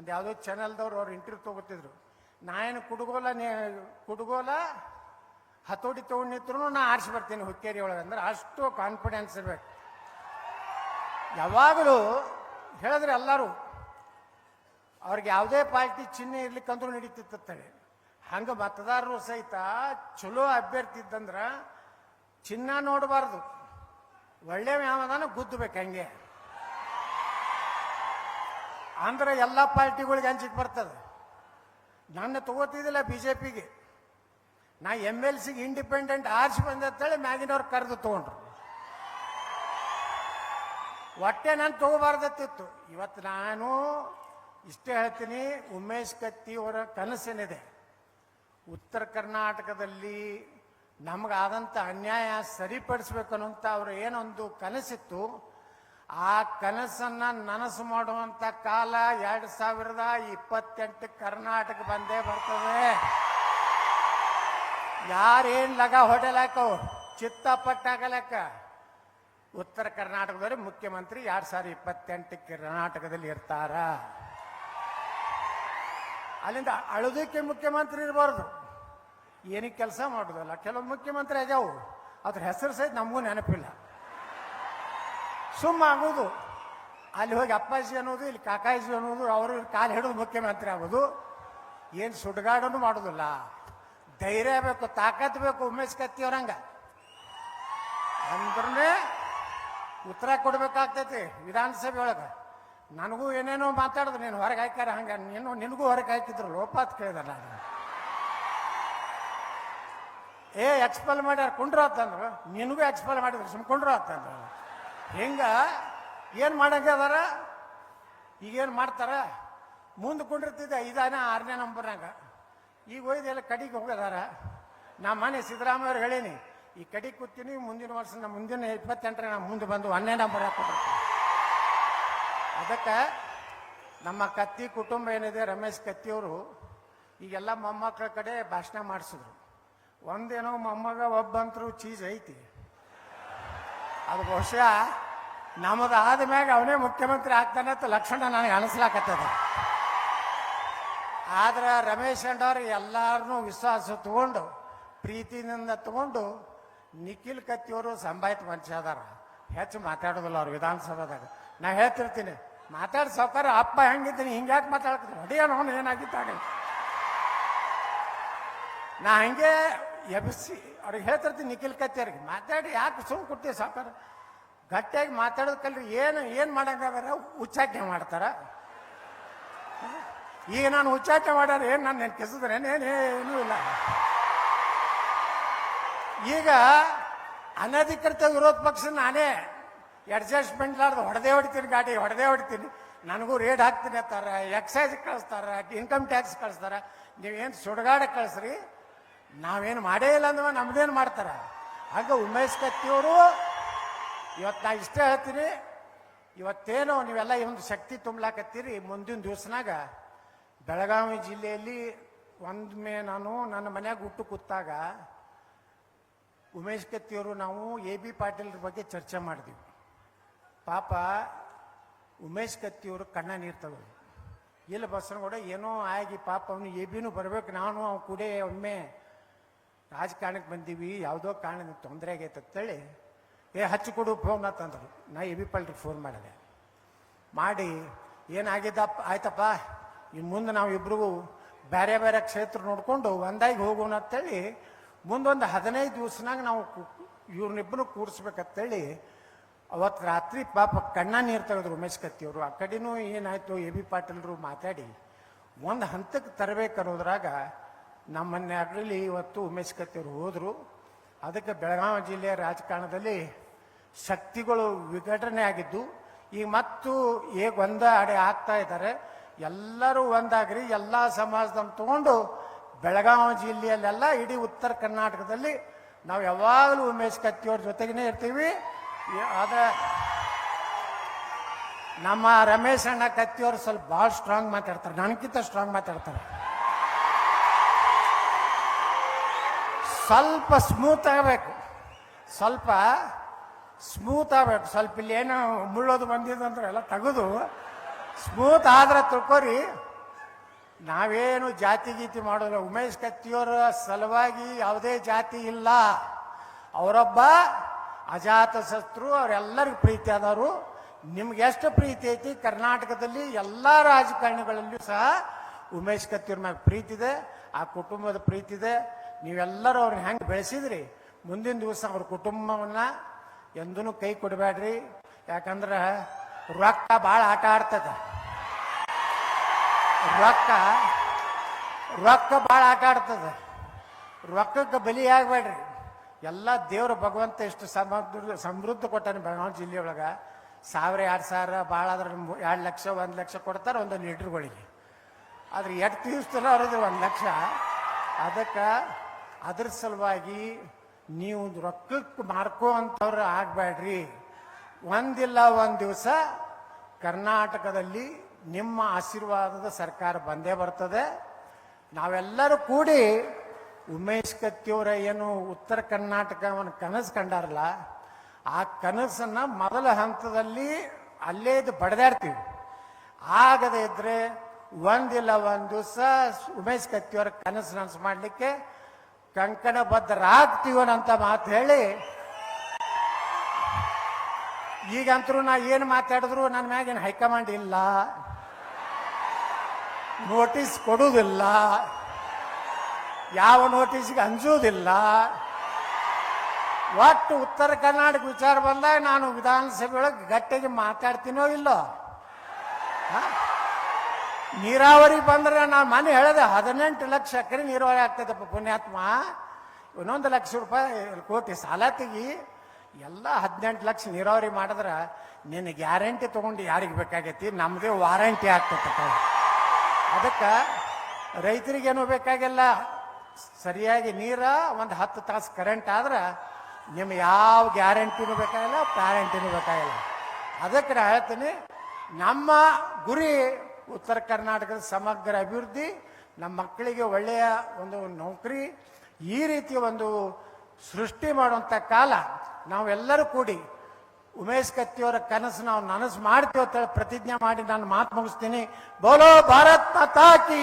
ಒಂದು ಯಾವುದೋ ಚಾನಲ್ದವ್ರು ಅವ್ರು ಇಂಟರ್ವ್ಯೂ ತೊಗೋತಿದ್ರು. ನಾ ಏನು ಕುಡುಗೋಲ ನೇ, ಕುಡುಗೋಲ, ಹತೋಟಿ ತೊಗೊಂಡು ನಾನು ನಾ ಆರಿಸಿ ಬರ್ತೀನಿ ಹುಕ್ಕೇರಿ ಒಳಗೆ ಅಂದ್ರೆ ಅಷ್ಟು ಕಾನ್ಫಿಡೆನ್ಸ್ ಇರಬೇಕು. ಯಾವಾಗಲೂ ಹೇಳಿದ್ರೆ ಎಲ್ಲರೂ, ಅವ್ರಿಗೆ ಯಾವುದೇ ಪಾರ್ಟಿ ಚಿಹ್ನೆ ಇರ್ಲಿಕ್ಕಂದ್ರೂ ನಡೀತಿತ್ತಂತೇಳಿ ಹಂಗೆ ಮತದಾರರು ಸಹಿತ ಚಲೋ ಅಭ್ಯರ್ಥಿ ಇದ್ದಂದ್ರೆ ಚಿನ್ನ ನೋಡಬಾರ್ದು. ಒಳ್ಳೆ ಯಾವ್ದಾನ ಗುದ್ದಬೇಕು ಹಂಗೆ. ಅಂದ್ರೆ ಎಲ್ಲ ಪಾರ್ಟಿಗಳಿಗೆ ಹಂಚಿಕ್ ಬರ್ತದೆ. ನನ್ನ ತಗೋತಿದ್ದಿಲ್ಲ ಬಿ ಜೆ ಪಿಗೆ ನಾ ಎಂ ಎಲ್ ಸಿಗೆ ಇಂಡಿಪೆಂಡೆಂಟ್ ಆರ್ಸಿ ಬಂದೆ ಅಂತೇಳಿ ಮ್ಯಾಗಿನವ್ರು ಕರೆದು ತಗೊಂಡ್ರು. ಹೊಟ್ಟೆ ನಾನು ತಗೋಬಾರ್ದತ್ತಿತ್ತು. ಇವತ್ತು ನಾನು ಇಷ್ಟೇ ಹೇಳ್ತೀನಿ, ಉಮೇಶ್ ಕತ್ತಿ ಅವರ ಕನಸೇನಿದೆ. ಉತ್ತರ ಕರ್ನಾಟಕದಲ್ಲಿ ನಮಗಾದಂಥ ಅನ್ಯಾಯ ಸರಿಪಡಿಸ್ಬೇಕು ಅನ್ನೋಂಥ ಅವ್ರ ಏನೊಂದು ಕನಸಿತ್ತು ಆ ಕನಸನ್ನ ನನಸು ಮಾಡುವಂತ ಕಾಲ ಎರಡು ಸಾವಿರದ ಇಪ್ಪತ್ತೆಂಟು ಕರ್ನಾಟಕ ಬಂದೇ ಬರ್ತದೆ. ಯಾರೇನ್ ಲಗ ಹೊಡೆಲಕ್ಕ ಚಿತ್ತ ಪಟ್ಟಾಗಲಕ್ಕ ಉತ್ತರ ಕರ್ನಾಟಕದಲ್ಲಿ ಮುಖ್ಯಮಂತ್ರಿ ಎರಡ್ ಸಾವಿರದ ಇಪ್ಪತ್ತೆಂಟು ಕರ್ನಾಟಕದಲ್ಲಿ ಇರ್ತಾರ. ಅಲ್ಲಿಂದ ಅಳುದಕ್ಕೆ ಮುಖ್ಯಮಂತ್ರಿ ಇರಬಾರ್ದು. ಏನಕ್ಕೆ ಕೆಲಸ ಮಾಡೋದಲ್ಲ, ಕೆಲವು ಮುಖ್ಯಮಂತ್ರಿ ಆಗ್ಯಾವು. ಅದ್ರ ಹೆಸರು ಸಹಿತ ನಮಗೂ ನೆನಪಿಲ್ಲ. ಸುಮ್ಮ ಆಗೋದು. ಅಲ್ಲಿ ಹೋಗಿ ಅಪ್ಪಾಜಿ ಅನ್ನೋದು, ಇಲ್ಲಿ ಕಾಕಾಜಿ ಅನ್ನೋದು, ಅವರು ಕಾಲು ಹಿಡಿದು ಮುಖ್ಯಮಂತ್ರಿ ಆಗೋದು. ಏನು ಸುಡ್ಗಾಡನು ಮಾಡೋದಿಲ್ಲ. ಧೈರ್ಯ ಬೇಕು, ತಾಕತ್ ಬೇಕು, ಉಮೇಶ್ ಕತ್ತಿ ಅವ್ರಂಗ. ಅಂದ್ರೇ ಉತ್ತರ ಕೊಡ್ಬೇಕಾಗ್ತೈತಿ ವಿಧಾನಸಭೆ ಒಳಗೆ. ನನಗೂ ಏನೇನೋ ಮಾತಾಡಿದ್ರು, ನೀನು ಹೊರಗೆ ಹಾಕ್ಯಾರ ಹಂಗ. ನೀನು, ನಿನಗೂ ಹೊರಗೆ ಹಾಕಿದ್ರು ಲೋಪಾತ್ ಕೇಳಿದೆ ನಾನು. ಏ ಎಕ್ಸ್ಪಲ್ ಮಾಡ್ಯಾರ ಕುಂಡ್ರ ಅಂತಂದ್ರು ನಿನಗೂ ಎಕ್ಸ್ಪಲ್ ಮಾಡಿದ್ರು, ಸುಮ್ ಕುಂಡ್ರ ಅಂತಂದ್ರು ಹಿಂಗ? ಏನು ಅದಾರ? ಈಗೇನು ಮಾಡ್ತಾರ? ಮುಂದೆ ಕುಂಡಿರ್ತಿದ್ದೆ ಐದಾನ, ಆರನೇ ನಂಬರ್ನಾಗ. ಈಗ ಒಯ್ದೆಲ್ಲ ಕಡಿಗೆ ಹೋಗದಾರ. ನಾ ಮನೆ ಸಿದ್ದರಾಮಯ್ಯ ಹೇಳೀನಿ, ಈ ಕಡಿಗೆ ಕೂತೀನಿ, ಮುಂದಿನ ವರ್ಷ ನಮ್ಮ ಮುಂದಿನ ಇಪ್ಪತ್ತೆಂಟರ ನಾ ಮುಂದೆ ಬಂದು ಹನ್ನೆ ನಂಬರ್ ಹಾಕೊಂಡು ಅದಕ್ಕೆ ನಮ್ಮ ಕತ್ತಿ ಕುಟುಂಬ ಏನಿದೆ, ರಮೇಶ್ ಕತ್ತಿಯವರು, ಈಗೆಲ್ಲ ಮೊಮ್ಮಕ್ಕಳ ಕಡೆ ಭಾಷಣ ಮಾಡಿಸಿದ್ರು. ಒಂದೇನೋ ಮೊಮ್ಮಗ, ಒಬ್ಬಂತರೂ ಚೀಸ್ ಐತಿ. ಅದು ಬಹುಶಃ ನಮ್ಮದು ಆದ ಮ್ಯಾಗ ಅವನೇ ಮುಖ್ಯಮಂತ್ರಿ ಆಗ್ತಾನೆ ಅಂತ ಲಕ್ಷಣ ನನಗೆ ಅನಿಸ್ಲಾಕತ್ತದ. ಆದ್ರೆ ರಮೇಶ್ ಅಂಡವ್ರು ಎಲ್ಲಾರನ್ನು ವಿಶ್ವಾಸ ತಗೊಂಡು ಪ್ರೀತಿನಿಂದ ತಗೊಂಡು ನಿಖಿಲ್ ಕತ್ತಿಯವರು ಸಂಭಾಯಿತ ಮನುಷ್ಯ ಅದಾರ. ಹೆಚ್ಚು ಮಾತಾಡೋದಿಲ್ಲ ಅವ್ರು ವಿಧಾನಸಭಾದಾಗ. ನಾ ಹೇಳ್ತಿರ್ತೀನಿ, ಮಾತಾಡಿ ಸೌಕರ್ಯ ಅಪ್ಪ ಹೆಂಗಿದ್ದೀನಿ, ಹಿಂಗ್ಯಾಕೆ ಮಾತಾಡ್ತೀನಿ ಹೊಡಿಯೋಣ ಅವನು ಏನಾಗಿತ್ತಾಗ ನಾ ಹಂಗೆ ಎಬ್ಸಿ ಅವ್ರಿಗೆ ಹೇಳ್ತಿರ್ತೀನಿ ನಿಖಿಲ್ ಕತ್ತಿಯವ್ರಿಗೆ ಮಾತಾಡಿ, ಯಾಕೆ ಸುಮ್ ಕೊಡ್ತೀವಿ ಸಾಕಾರ ಗಟ್ಟಿಯಾಗಿ ಮಾತಾಡೋದು ಕಲ್ರಿ, ಏನು ಏನು ಮಾಡಂಗಾರ ಉಚ್ಚಾಟನೆ ಮಾಡ್ತಾರ. ಈಗ ನಾನು ಉಚ್ಚಾಟನೆ ಮಾಡ್ಯಾರ ಏನು ನಾನು ನೆನ್ಕಿಸಿದ್ರೆ ಏನೇನೇನೂ ಇಲ್ಲ. ಈಗ ಅನಧಿಕೃತ ವಿರೋಧ ಪಕ್ಷ ನಾನೇ ಅಡ್ಜಸ್ಟ್ಮೆಂಟ್ ಲಾರ್ದು ಹೊಡೆದೇ ಹೊಡಿತೀನಿ ಗಾಡಿ, ಹೊಡೆದೇ ಹೊಡಿತೀನಿ. ನನಗೂ ರೇಡ್ ಹಾಕ್ತೀನಿ ಅಂತಾರೆ ಎಕ್ಸೈಸ್ ಕಳಿಸ್ತಾರ ಇನ್ಕಮ್ ಟ್ಯಾಕ್ಸ್ ಕಳಿಸ್ತಾರ. ನೀವೇನು ಸುಡಗಾಡ ಕಳಿಸ್ರಿ? ನಾವೇನು ಮಾಡೇ ಇಲ್ಲ ಅಂದ್ರೆ ನಮ್ದೇನು ಮಾಡ್ತಾರ? ಹಾಗೆ ಉಮೇಶ್ ಕತ್ತಿಯವರು, ಇವತ್ತು ನಾ ಇಷ್ಟೇ ಹೇಳ್ತೀನಿ. ಇವತ್ತೇನು ನೀವೆಲ್ಲ ಒಂದು ಶಕ್ತಿ ತುಂಬಲಾಕತ್ತೀರಿ ಮುಂದಿನ ದಿವಸನಾಗ. ಬೆಳಗಾವಿ ಜಿಲ್ಲೆಯಲ್ಲಿ ಒಂದೊಮ್ಮೆ ನಾನು ನನ್ನ ಮನೆಯಾಗ ಹುಟ್ಟು ಕೂತಾಗ ಉಮೇಶ್ ಕತ್ತಿಯವರು ನಾವು ಎ ಬಿ ಪಾಟೀಲ್ರ ಬಗ್ಗೆ ಚರ್ಚೆ ಮಾಡಿದ್ವಿ. ಪಾಪ ಉಮೇಶ್ ಕತ್ತಿಯವರು ಕಣ್ಣ ನೀರು ತಗೋ ಇಲ್ಲ ಬಸನಗೌಡ, ಏನೋ ಆಗಿ ಪಾಪ ಅವನು ಎ ಬಿನೂ ಬರ್ಬೇಕು, ನಾನು ಅವನು ಕೂಡ ಒಮ್ಮೆ ರಾಜಕಾರಣಕ್ಕೆ ಬಂದೀವಿ, ಯಾವುದೋ ಕಾರಣದಿಂದ ತೊಂದರೆ ಆಗೈತೆ ಅಂತೇಳಿ ಏ, ಹಚ್ಚಿ ಕೊಡು ಫೋನ್ ಅಂತಂದ್ರು ನಾ ಎ ಬಿ ಪಾಲ್ಟಿಗೆ ಫೋನ್ ಮಾಡಿದೆ. ಮಾಡಿ ಏನಾಗಿದ್ದಪ್ಪ ಆಯ್ತಪ್ಪ ಇನ್ನು ಮುಂದೆ ನಾವು ಇಬ್ರಿಗೂ ಬೇರೆ ಬೇರೆ ಕ್ಷೇತ್ರ ನೋಡ್ಕೊಂಡು ಒಂದಾಗಿ ಹೋಗೋಣ ಅಂತೇಳಿ ಮುಂದೊಂದು ಹದಿನೈದು ದಿವಸನಾಗ ನಾವು ಇವ್ರನ್ನಿಬ್ಬರು ಕೂಡಿಸ್ಬೇಕಂತೇಳಿ ಅವತ್ತು ರಾತ್ರಿ ಪಾಪ ಕಣ್ಣ ನೀರು ತೆಗೆದ್ರು ಉಮೇಶ್ ಕತ್ತಿಯವರು ಆ ಕಡೆನೂ ಏನಾಯಿತು, ಎ ಬಿ ಪಾಟೀಲ್ರು ಮಾತಾಡಿ, ಒಂದು ಹಂತಕ್ಕೆ ತರಬೇಕು ಅನ್ನೋದ್ರಾಗ ನಮ್ಮನ್ನೇ ಆಗಲಿ ಇವತ್ತು ಉಮೇಶ್ ಕತ್ತಿಯವರು ಹೋದರು. ಅದಕ್ಕೆ ಬೆಳಗಾವಿ ಜಿಲ್ಲೆಯ ರಾಜಕಾರಣದಲ್ಲಿ ಶಕ್ತಿಗಳು ವಿಘಟನೆ ಆಗಿದ್ದು, ಈಗ ಮತ್ತು ಹೇಗೆ ಒಂದ ಅಡೆ ಆಗ್ತಾ ಇದ್ದಾರೆ, ಎಲ್ಲರೂ ಒಂದಾಗ್ರಿ, ಎಲ್ಲ ಸಮಾಜದನ್ನು ತಗೊಂಡು ಬೆಳಗಾವಿ ಜಿಲ್ಲೆಯಲ್ಲೆಲ್ಲ ಇಡೀ ಉತ್ತರ ಕರ್ನಾಟಕದಲ್ಲಿ ನಾವು ಯಾವಾಗಲೂ ಉಮೇಶ್ ಕತ್ತಿಯವ್ರ ಜೊತೆಗೇ ಇರ್ತೀವಿ. ಅದ ನಮ್ಮ ರಮೇಶ್ ಅಣ್ಣ ಕತ್ತಿಯವರು ಸ್ವಲ್ಪ ಭಾಳ ಸ್ಟ್ರಾಂಗ್ ಮಾತಾಡ್ತಾರೆ ನನಗಿಂತ ಸ್ಟ್ರಾಂಗ್ ಮಾತಾಡ್ತಾರೆ. ಸ್ವಲ್ಪ ಸ್ಮೂತ್ ಆಗಬೇಕು. ಸ್ವಲ್ಪ ಸ್ಮೂತ್ ಆಗಬೇಕು. ಸ್ವಲ್ಪ ಇಲ್ಲಿ ಏನೋ ಮುಳ್ಳೋದು ಬಂದಿದ್ದು ಅಂದ್ರೆ ಎಲ್ಲ ತೆಗೆದು. ಸ್ಮೂತ್ ಆದ್ರೆ ತಿಳ್ಕೊರಿ. ನಾವೇನು ಜಾತಿ ಗೀತಿ ಮಾಡೋಲ್ಲ ಉಮೇಶ್ ಕತ್ತಿಯವರ ಸಲುವಾಗಿ ಯಾವುದೇ ಜಾತಿ ಇಲ್ಲ. ಅವರೊಬ್ಬ ಅಜಾತ ಶತ್ರು, ಅವರೆಲ್ಲರಿಗೂ ಪ್ರೀತಿ ಆದವರು. ನಿಮ್ಗೆ ಎಷ್ಟು ಪ್ರೀತಿ ಐತಿ? ಕರ್ನಾಟಕದಲ್ಲಿ ಎಲ್ಲ ರಾಜಕಾರಣಿಗಳಲ್ಲಿಯೂ ಸಹ ಉಮೇಶ್ ಕತ್ತಿಯವ್ರ ಮ್ಯಾಗ ಪ್ರೀತಿ ಇದೆ. ಆ ಕುಟುಂಬದ ಪ್ರೀತಿ ಇದೆ. ನೀವೆಲ್ಲರೂ ಅವ್ರನ್ನ ಹೆಂಗೆ ಬೆಳೆಸಿದ್ರಿ? ಮುಂದಿನ ದಿವಸ ಅವ್ರ ಕುಟುಂಬವನ್ನ ಎಂದೂ ಕೈ ಕೊಡಬೇಡ್ರಿ ಯಾಕಂದ್ರೆ ರೊಕ್ಕ ಭಾಳ ಆಟ ಆಡ್ತದೆ. ರೊಕ್ಕ ರೊಕ್ಕ ಭಾಳ ಆಟ ಆಡ್ತದೆ. ರೊಕ್ಕಕ್ಕೆ ಬಲಿ ಆಗ್ಬೇಡ್ರಿ ಎಲ್ಲ ದೇವ್ರ ಭಗವಂತ ಎಷ್ಟು ಸಮೃದ್ಧ ಸಮೃದ್ಧ ಕೊಟ್ಟಾನೆ ಬೆಳಗಾವಿ ಜಿಲ್ಲೆ ಒಳಗೆ. ಸಾವಿರ, ಎರಡು ಸಾವಿರ, ಭಾಳ ಆದ್ರೆ ಎರಡು ಲಕ್ಷ, ಒಂದು ಲಕ್ಷ ಕೊಡ್ತಾರೆ ಒಂದು ಲೀಟ್ರ್ಗಳಿಗೆ. ಆದ್ರೆ ಎಷ್ಟು ದಿವಸದಲ್ಲ ಅವ್ರದ್ದು ಒಂದು ಲಕ್ಷ. ಅದಕ್ಕೆ ಅದ್ರ ಸಲುವಾಗಿ ನೀವು ರೊಕ್ಕಕ್ಕೆ ಮಾರ್ಕೋ ಅಂತವ್ರು ಆಗಬೇಡ್ರಿ. ಒಂದಿಲ್ಲ ಒಂದು ದಿವಸ ಕರ್ನಾಟಕದಲ್ಲಿ ನಿಮ್ಮ ಆಶೀರ್ವಾದದ ಸರ್ಕಾರ ಬಂದೇ ಬರ್ತದೆ. ನಾವೆಲ್ಲರೂ ಕೂಡಿ ಉಮೇಶ್ ಕತ್ತಿಯವರ ಏನು ಉತ್ತರ ಕರ್ನಾಟಕವನ್ನು ಕನಸು ಕಂಡಾರಲ್ಲ, ಆ ಕನಸನ್ನ ಮೊದಲ ಹಂತದಲ್ಲಿ ಅಲ್ಲೇ ಇದು ಬಡ್ದಾಡ್ತೀವಿ. ಆಗದೇ ಇದ್ರೆ ಒಂದಿಲ್ಲ ಒಂದು ದಿವಸ ಉಮೇಶ್ ಕತ್ತಿಯವರ ಕನಸು ನನಸು ಮಾಡಲಿಕ್ಕೆ ಕಂಕಣಬದ್ಧರಾಗ್ತೀವನಂತ ಮಾತು ಹೇಳಿ ಈಗಂತರೂ ನಾ ಏನು ಮಾತಾಡಿದ್ರು ನನ್ನ ಮ್ಯಾಗೇನು ಹೈಕಮಾಂಡ್ ಇಲ್ಲ. ನೋಟಿಸ್ ಕೊಡುವುದಿಲ್ಲ. ಯಾವ ನೋಟಿಸ್ಗೆ ಅಂಜುವುದಿಲ್ಲ. ಒಟ್ಟು ಉತ್ತರ ಕರ್ನಾಟಕ ವಿಚಾರ ಬಂದಾಗ ನಾನು ವಿಧಾನಸಭೆ ಒಳಗೆ ಗಟ್ಟಿಗೆ ಮಾತಾಡ್ತೀನೋ ಇಲ್ಲೋ? ನೀರಾವರಿ ಬಂದ್ರೆ ನಾನು ಮನೆ ಹೇಳಿದೆ ಹದಿನೆಂಟು ಲಕ್ಷ ಎಕರೆ ನೀರಾವರಿ ಆಗ್ತದಪ್ಪ ಪುಣ್ಯಾತ್ಮ. ಇನ್ನೊಂದು ಲಕ್ಷ ರೂಪಾಯಿ ಕೋಟಿ ಸಾಲ ತೆಗಿ, ಎಲ್ಲ ಹದಿನೆಂಟು ಲಕ್ಷ ನೀರಾವರಿ ಮಾಡಿದ್ರೆ ನಿನ್ನ ಗ್ಯಾರಂಟಿ ತಗೊಂಡು ಯಾರಿಗೆ ಬೇಕಾಗೈತಿ? ನಮಗೆ ವಾರಂಟಿ ಆಗ್ತೈತಪ್ಪ ಅದಕ್ಕೆ ರೈತರಿಗೇನು ಬೇಕಾಗಿಲ್ಲ? ಸರಿಯಾಗಿ ನೀರ, ಒಂದು ಹತ್ತು ತಾಸು ಕರೆಂಟ್ ಆದ್ರೆ ನಿಮ್ಗೆ ಯಾವ ಗ್ಯಾರಂಟಿನೂ ಬೇಕಾಗಿಲ್ಲ ಪ್ಯಾರಂಟಿನೂ ಬೇಕಾಗಿಲ್ಲ. ಅದಕ್ಕೆ ನಾ ಹೇಳ್ತೀನಿ, ನಮ್ಮ ಗುರಿ ಉತ್ತರ ಕರ್ನಾಟಕದ ಸಮಗ್ರ ಅಭಿವೃದ್ಧಿ, ನಮ್ಮ ಮಕ್ಕಳಿಗೆ ಒಳ್ಳೆಯ ಒಂದು ನೌಕರಿ, ಈ ರೀತಿಯ ಒಂದು ಸೃಷ್ಟಿ ಮಾಡುವಂಥ ಕಾಲ ನಾವೆಲ್ಲರೂ ಕೂಡಿ ಉಮೇಶ್ ಕತ್ತಿಯವರ ಕನಸು ನಾವು ನನಸು ಮಾಡ್ತೀವಿ ಅಂತೇಳಿ ಪ್ರತಿಜ್ಞೆ ಮಾಡಿ ನಾನು ಮಾತು ಮುಗಿಸ್ತೀನಿ. ಬೋಲೋ ಭಾರತ್ ಮಾತಾ ಕಿ!